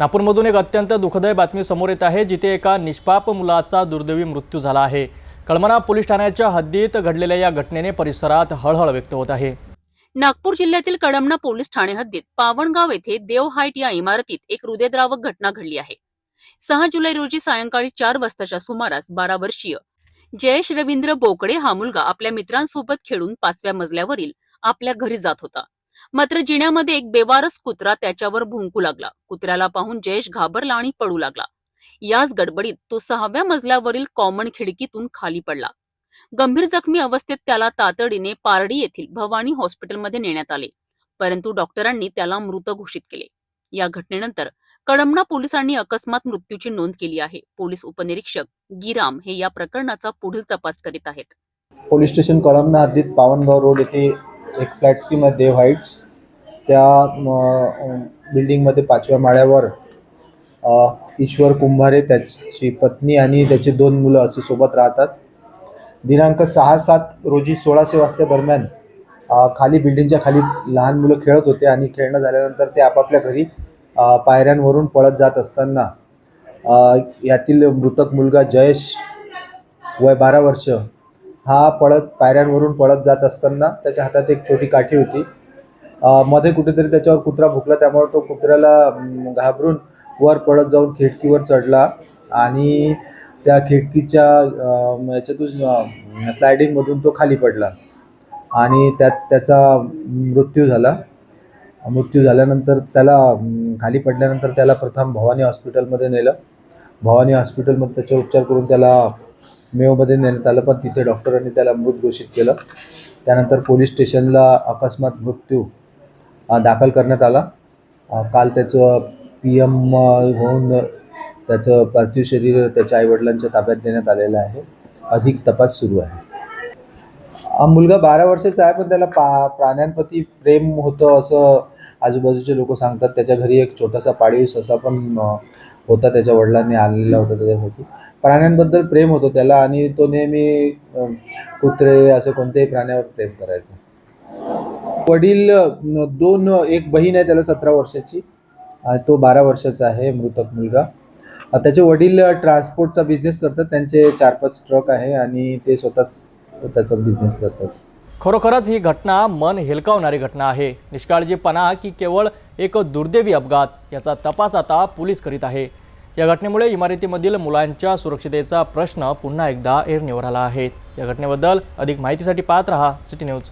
नागपूरमधून एक अत्यंत दुःखदायी बातमी समोर येत आहे जिथे एका निष्पाप मुलाचा दुर्दैवी मृत्यू झाला आहे. कळमना पोलीस ठाण्याच्या हद्दीत घडलेल्या या घटनेने परिसरात हळहळ व्यक्त होत आहे. नागपूर जिल्ह्यातील कळमना पोलीस ठाणे हद्दीत पावणगाव येथे देव हाईट या इमारतीत एक हृदयद्रावक घटना घडली आहे. सहा जुलै रोजी सायंकाळी चार वाजताच्या सुमारास बारा वर्षीय जयेश रवींद्र बोकडे हा मुलगा आपल्या मित्रांसोबत खेळून पाचव्या मजल्यावरील आपल्या घरी जात होता. मात्र जिण्यामध्ये एक बेवारस कुत्रा त्याच्यावर भुंकू लागला. कुत्र्याला पाहून जयेश घाबरला आणि पडू लागला. याच गडबडीत तो सहाव्या मजल्यावरील कॉमन खिडकीतून खाली पडला. गंभीर जखमी अवस्थेत त्याला तातडीने पारडी येथील भवानी हॉस्पिटलमध्ये नेण्यात आले. परंतु डॉक्टरांनी त्याला मृत घोषित केले. या घटनेनंतर कडमना पोलिसांनी अकस्मात मृत्यूची नोंद केली आहे. पोलीस उपनिरीक्षक गिराम हे या प्रकरणाचा पुढील तपास करीत आहेत. पोलीस स्टेशन कळमना हद्दीत पावनगाव रोड येथे एक फ्लॅट स्कीम आहे देव हाईट्स त्या बिल्डिंगमध्ये पाचव्या माळ्यावर ईश्वर कुंभारे त्याची पत्नी आणि त्याचे दोन मुलं असे सोबत राहतात. दिनांक सहा सात रोजी सोळाशे वाजता दरम्यान खाली बिल्डिंगच्या खाली लहान मुलं खेळत होते आणि खेळणं झाल्यानंतर ते आपापल्या घरी पायऱ्यांवरून पळत जात असताना यातील मृतक मुलगा जयेश वय बारा वर्ष हा पळत पायऱ्यांवरून पळत जात असताना त्याच्या हातात एक छोटी काठी होती. मध्ये कुठेतरी त्याच्यावर कुत्रा भुकला त्यामुळे तो कुत्र्याला घाबरून वर पळत जाऊन खिडकीवर चढला आणि त्या खिडकीच्या याच्यातून स्लायडिंगमधून तो खाली पडला आणि त्यात त्याचा मृत्यू झाला. मृत्यू झाल्यानंतर त्याला खाली पडल्यानंतर त्याला प्रथम भवानी हॉस्पिटलमध्ये नेलं. भवानी हॉस्पिटलमध्ये त्याचे उपचार करून त्याला मेवमध्ये नेण्यात आलं पण तिथे डॉक्टरांनी त्याला मृत घोषित केलं. त्यानंतर पोलीस स्टेशनला अकस्मात मृत्यू दाखल करण्यात आला. काल त्याचं पी एम होऊन त्याचं पार्थिव शरीर त्याच्या आईवडिलांच्या ताब्यात देण्यात आलेलं आहे. अधिक तपास सुरू आहे. हा मुलगा बारा वर्षाचा आहे पण त्याला पा प्राण्यांप्रती प्रेम होतं असं आजूबाजूचे लोक सांगतात. त्याच्या घरी एक छोटासा पाळीव ससा पण होता. त्याच्या वडिलांनी आणलेला होता त्याच्यासाठी. प्राण्यांबद्दल प्रेम होतं त्याला आणि तो नेहमी कुत्रे असं कोणत्याही प्राण्यावर प्रेम करायचा. वडील दोन एक बहीण आहे त्याला सतरा वर्षाची. तो बारा वर्षाचा आहे मृतक मुलगा. त्याचे वडील ट्रान्सपोर्टचा बिझनेस करतात. त्यांचे चार पाच ट्रक आहे आणि ते स्वतःच त्याचा बिझनेस करतात. खरोखरच ही घटना मन हेलकावणारी घटना आहे. निष्काळजीपणा की केवळ एक दुर्दैवी अपघात याचा तपास आता पोलीस करीत आहे. या घटनेमुळे इमारतीमधील मुलांच्या सुरक्षितेचा प्रश्न पुन्हा एकदा ऐरणीवर आला आहे. या घटनेबद्दल अधिक माहितीसाठी पाहत रहा सिटी न्यूज.